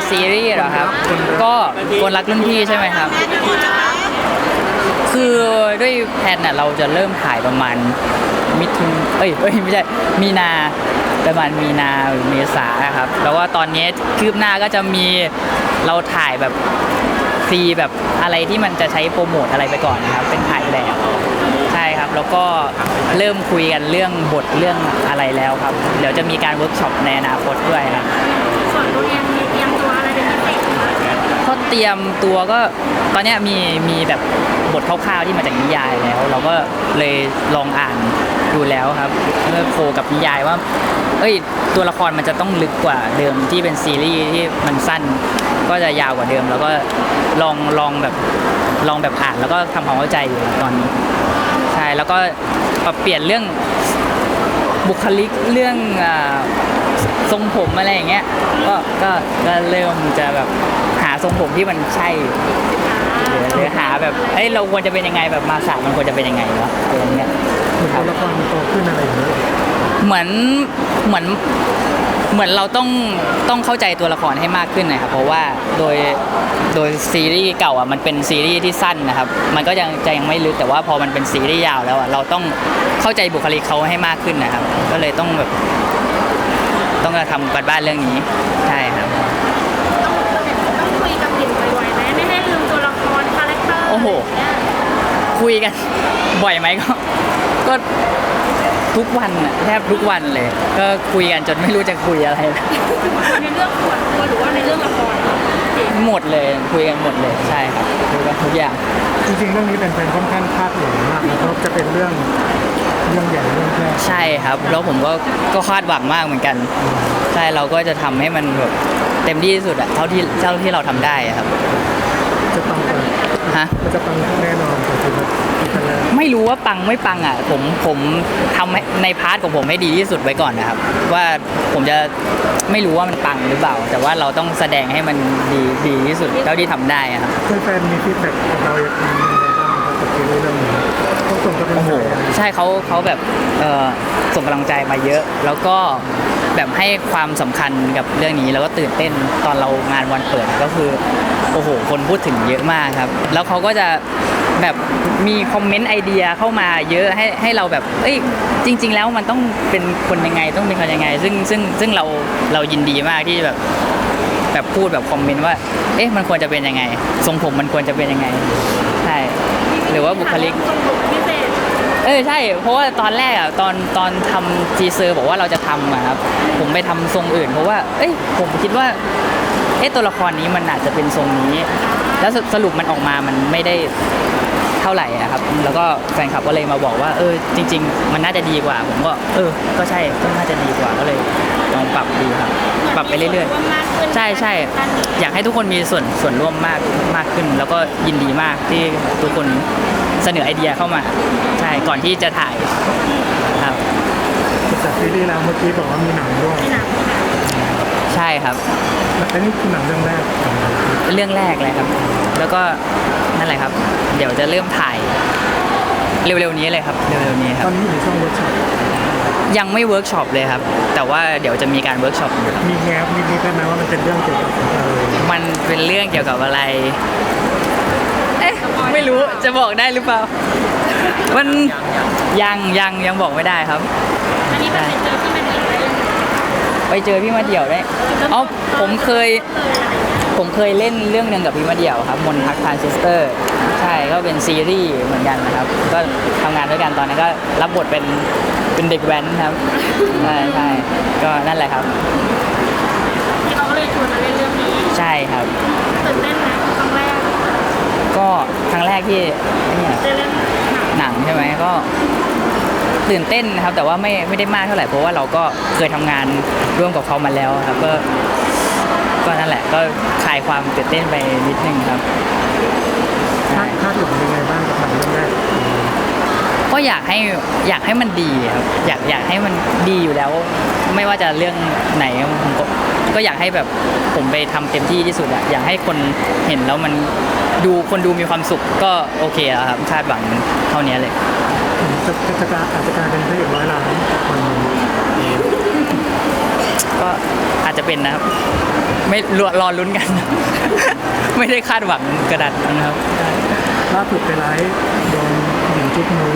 ตซีรีส์เหรอครับ ก็คนรักรุ่นพี่ใช่ไหมครับ คือด้วยแพลนน่ะเราจะเริ่มถ่ายประมาณมิถุนเอ้ยเอ้ยไม่ใช่ มีนาประมาณมีนาหรือเมษาครับ แล้วว่าตอนนี้คืบหน้าก็จะมีเราถ่ายแบบฟรีแบบอะไรที่มันจะใช้โปรโมทอะไรไปก่อนนะครับ เป็นถ่ายแบบใช่ครับ แล้วก็เริ่มคุยกันเรื่องบทเรื่องอะไรแล้วครับ เดี๋ยวจะมีการเวิร์กช็อปในอนาคตด้วยครับส่วนตัวเองมี ก็เตรียมตัวก็ตอนเนี้ยมีมีแบบบทคร่าวๆที่มาจากนิยายแล้ว เราก็เลยลองอ่านดูแล้วครับเมื่อโคกับนิยายว่า เอ้ยตัวละครมันจะต้องลึกกว่าเดิมที่เป็นซีรีส์ที่มันสั้น ก็จะยาวกว่าเดิม แล้วก็ลองลองแบบลองแบบอ่านแล้วก็ทำความเข้าใจอยู่ตอนนี้ใช่แล้วก็ปรับเปลี่ยนเรื่อง บุคลิกเรื่องอ่าทรงผมอะไรอย่างเงี้ยก็ก็ก็เริ่มจะแบบหาทรงผมที่มันใช่หรือหรือหาแบบเอ้ยเราควรจะเป็นยังไงแบบมาสามันควรจะเป็นยังไงวะอะไรอย่างเงี้ยเหมือนตัวละครมันโตขึ้นอะไรอย่างเงี้ยเหมือนเหมือน เหมือนเราต้องต้องเข้าใจตัวละครให้มากขึ้นนะครับเพราะว่าโดยโดยซีรีส์เก่าอะมันเป็นซีรีส์ที่สั้นนะครับ มันก็ยังจะยังไม่ลึกแต่ว่าพอมันเป็นซีรีส์ยาวแล้วอะเราต้องเข้าใจบุคลิกเขาให้มากขึ้นนะครับ ก็เลยต้องแบบต้องทำการบ้านเรื่องนี้ใช่ครับต้องต้องคุยกับหลินบ่อยๆไหมไม่ให้ลืมตัวละครคาแรคเตอร์โอ้โหะไรย่างเงี้ยคุยกันบ่อยไหมก็ ก็ทุกวันน่ะแทบทุกวันเลย ก็คุยกันจนไม่รู้จะคุยอะไร ในเรื่องส่วนตัวหรือว่าในเรื่องละครหมดเลยคุยกันหมดเลยใช่ครับคุยกันทุกอย่าง จริงๆเรื่องนี้เป็นเป็นค่อนข้างคาดหวังมากนะครับจะเป็นเรื่องเรื่องใหญ่เรื่องแรกใช่ครับ แล้วผมก็ก็คาดหวังมากเหมือนกัน ใช่เราก็จะทำให้มันแบบเต็มที่ที่สุดอะเท่าที่เท่าที่เราทำได้อะครับจะปังกันฮะจะปังแน่นอนแต่คือที่เป็นแรก ไม่รู้ว่าปังไม่ปังอะผมผมทำให้ในพาร์ทของผมให้ดีที่สุดไว้ก่อนนะครับ ว่าผมจะไม่รู้ว่ามันปังหรือเปล่า แต่ว่าเราต้องแสดงให้มันดีดีที่สุดเท่าที่ทำได้อะครับแฟนๆมีฟีดแบ็กกับเราอย่างไรบ้างครับกับซีรีส์เรื่องนี้เขาส่งกำลังโอ้โหใจอะไรใช่เขาเขาแบบเอ่อส่งกำลังใจมาเยอะ แล้วก็แบบให้ความสำคัญกับเรื่องนี้แล้วก็ตื่นเต้นตอนเรางานวันเปิดก็คือโอ้โหคนพูดถึงเยอะมากครับ แล้วเขาก็จะ แบบมีคอมเมนต์ไอเดียเข้ามาเยอะให้ให้เราแบบ เอ้ยจริง ๆ แล้วมันต้องเป็นคนยังไงต้องเป็นคนยังไง ซึ่งซึ่งซึ่งเราเรายินดีมากที่แบบแบบพูดแบบคอมเมนต์ว่า เอ๊ะมันควรจะเป็นยังไง ทรงผมมันควรจะเป็นยังไงใช่หรือว่าบุคลิกทรงผมพิเศษเออใช่ เพราะว่าตอนแรกอะตอนตอนทำทีเซอร์บอกว่าเราจะทำอะครับผมไปทำทรงอื่น เพราะว่า เอ้ยผมคิดว่าเอ๊ะตัวละครนี้มันอาจจะเป็นทรงนี้ แล้วสสรุปมันออกมามันไม่ได้ เท่าไหร่อะครับ แล้วก็แฟนคลับก็เลยมาบอกว่าเออจริง ๆ มันน่าจะดีกว่า ผมก็เออ ก็ใช่ก็น่าจะดีกว่าก็เลยลองปรับดีครับ ปรับไปเรื่อยๆๆใช่ใช่อยากให้ทุกคนมีส่วนส่วนร่วมมากมากขึ้น แล้วก็ยินดีมากที่ทุกคนเสนอไอเดียเข้ามา ใช่ก่อนที่จะถ่ายครับจากซีรีส์แล้วเมื่อกี้บอกว่ามีหนังด้วยในหนังค่ะใช่ครับและนี่คือหนังเรื่องแรกของเราเรื่องแรกเลยครับ แล้วก็ นั่นแหละครับ เดี๋ยวจะเริ่มถ่าย เร็วๆนี้เลยครับ เร็วๆนี้คตรัอบ นนี้อยู่ในช่วงเวิร์กช็อปยังไม่เวิร์กช็อปเลยครับ แต่ว่าเดี๋ยวจะมีการเวิร์กช็อปอยู่มีแง้มนิดๆได้ไหมว่ามันเป็นเรื่องเกี่ยวกับอะไรมันเป็นเรื่องเกี่ยวกับอะไร เอ๊ะ ไม่รู้ จะบอกได้หรือเปล่า มันยังยังยังบอกไม่ได้ครับ อันนี้มันเป็นเจอที่มันอีกได้ยังไงไปเจอพี่มาเดี่ยวได้อ๋อผมเคย ผมเคยเล่นเรื่องหนึ่งกับพี่มาเดี่ยวครับ มนทักทานซิสเตอร์ ใช่ก็เป็นซีรีส์เหมือนกันนะครับ ก็ทำงานด้วยกันตอนนั้นก็รับบทเป็นเป็นเด็กแว้นครับ ใช่ใช่ก็นั่นแหละครับ ที่เขาก็เลยชวนมาเล่นเรื่องนี้ใช่ครับ ตื่นเต้นไหมครั้งแรกก็ครั้งแรกที่ไอ้เนี่ย ได้เล่นหนังหนังใช่ไหมก็ตื่นเต้นนะครับ แต่ว่าไม่ไม่ได้มากเท่าไหร่เพราะว่าเราก็เคยทำงานร่วมกับเขามาแล้วครับก็ ก็นั่นแหละก็คลายความตื่นเต้นไปนิดนึงครับใช่คาดหวังยังไงบ้างกับหนังเรื่องแรกก็อยากให้อยากให้มันดีครับอยากอยากให้มันดีอยู่แล้ว ไม่ว่าจะเรื่องไหนผมก็ก็อยากให้แบบผมไปทำเต็มที่ที่สุดอะอยากให้คนเห็นแล้วมันดูคนดูมีความสุขก็โอเคแล้วครับคาดหวังเท่านี้เลย จะจะจะอาจจะกลายเป็นพระเอกร้อยล้านมัน ก็อาจจะเป็นนะครับ ไม่รอรอลุ้นกัน ไม่ได้คาดหวังกระดาษนะครับล่าสุดไปไลฟ์โดนหญิงจุกมือ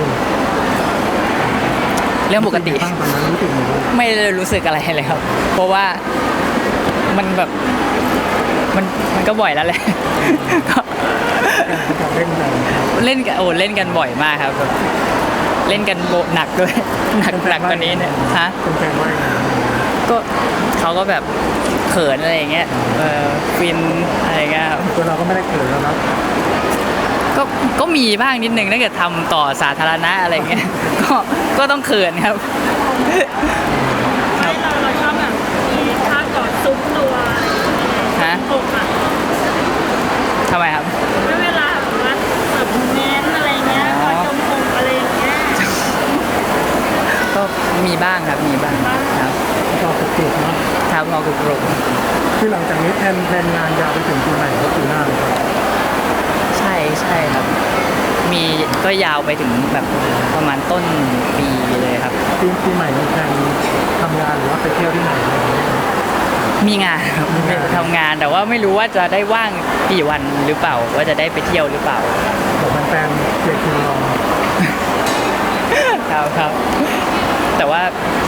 เรื่องปกติบ้างตอนนั้นรู้สึกยังไงบ้างไม่ได้รู้สึกอะไรเลยครับ เพราะว่ามันแบบมันมันก็บ่อยแล้วแหละก็การเล่นกันเล่นกันโอ้เล่นกันบ่อยมากครับแบบเล่นกันโบหนักด้วยหนักหนักกว่านี้เนี่ยฮะ เป็นแฟนว่ายังไงก็เขาก็แบบเขินอะไรอย่างเงี้ยเออฟินอะไรเงี้ยครับตัวเราก็ไม่ได้เขินแล้วนะก็ก็มีบ้างนิดนึงถ้าเกิดทำต่อสาธารณะอะไรเงี้ยก็ก็ต้องเขินครับให้เราเราชอบแบบมีท่ากอดซุ้มตัวฮะอกอะทำไมครับ ไม่เวลาแบบว่าแบบเน้นอะไรเงี้ยกอดจมอกอะไรอย่างเงี้ยก็มีบ้างครับมีบ้างครับ ก็กรุบๆเนาะครับงอกรุบคือหลังจากนี้แทนแทนงานยาวไปถึงปีใหม่ก็ปีหน้าเลยครับๆใช่ใช่ครับ มีก็ยาวไปถึงแบบประมาณต้นปีเลยครับ ปีปีใหม่มีแทนทำงานหรือว่าไปเที่ยวที่ไหนอะไรอย่างเงี้ยไหมมีงานครับมีงาน ทำงานแต่ว่าไม่รู้ว่าจะได้ว่างกี่วันหรือเปล่า ว่าจะได้ไปเที่ยวหรือเปล่า บอกแฟนๆเชียร์คิวรอครับครับ แต่ว่าก็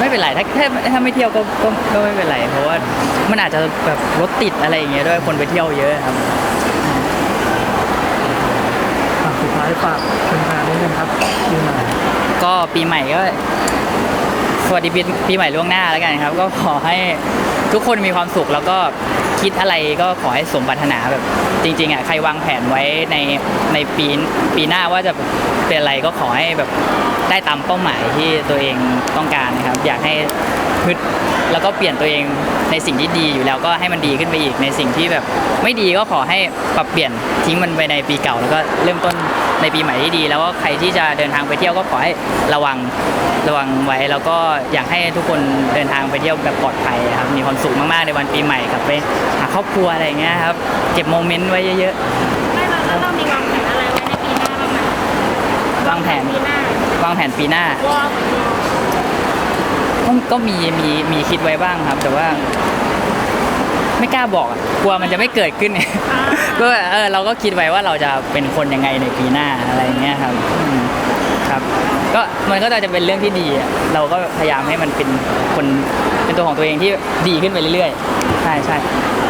ไม่เป็นไรถ้าถ้าถ้าไม่เที่ยวก็ก็ก็ไม่เป็นไร เพราะว่ามันอาจจะแบบรถติดอะไรอย่างเงี้ยด้วยคนไปเที่ยวเยอะครับอะสุดท้ายฝากแฟนๆนิดนึงครับปีใหม่ก็ปีใหม่ก็สวัสดีปีปีใหม่ล่วงหน้าแล้วกันครับ ก็ขอให้ทุกคนมีความสุขแล้วก็คิดอะไรก็ขอให้สมปรารถนาแบบจริง ๆอะใครวางแผนไว้ในในปีปีหน้าว่าจะ เป็นอะไรก็ขอให้แบบได้ตามเป้าหมายที่ตัวเองต้องการนะครับ อยากให้พึดแล้วก็เปลี่ยนตัวเองในสิ่งที่ดีอยู่แล้วก็ให้มันดีขึ้นไปอีกในสิ่งที่แบบไม่ดีก็ขอให้ปรับเปลี่ยนทิ้งมันไปในปีเก่า แล้วก็เริ่มต้นในปีใหม่ที่ดี แล้วก็ใครที่จะเดินทางไปเที่ยวก็ขอให้ระวังระวังไว้แล้วก็อยากให้ทุกคนเดินทางไปเที่ยวแบบปลอดภัยครับมีความสุขมากๆในวันปีใหม่กลับไปหาครอบครัวอะไรอย่างเงี้ยครับเก็บโมเมนต์ไว้เยอะไม่เราแล้วเรามีวาง นปีหน้า วางแผนปีหน้าวอล์กก็ก็มีมีมีคิดไว้บ้างครับ แต่ว่า ไม่กล้าบอกอะกลัวมันจะไม่เกิดขึ้น ก็เออเราก็คิดไว้ว่าเราจะเป็นคนยังไงในปีหน้าอะไรอย่างเงี้ยครับอืมครับ ก็มันก็จะเป็นเรื่องที่ดีอะเราก็พยายามให้มันเป็นคนเป็นตัวของตัวเองที่ดีขึ้นไปเรื่อยๆใช่ใช่เ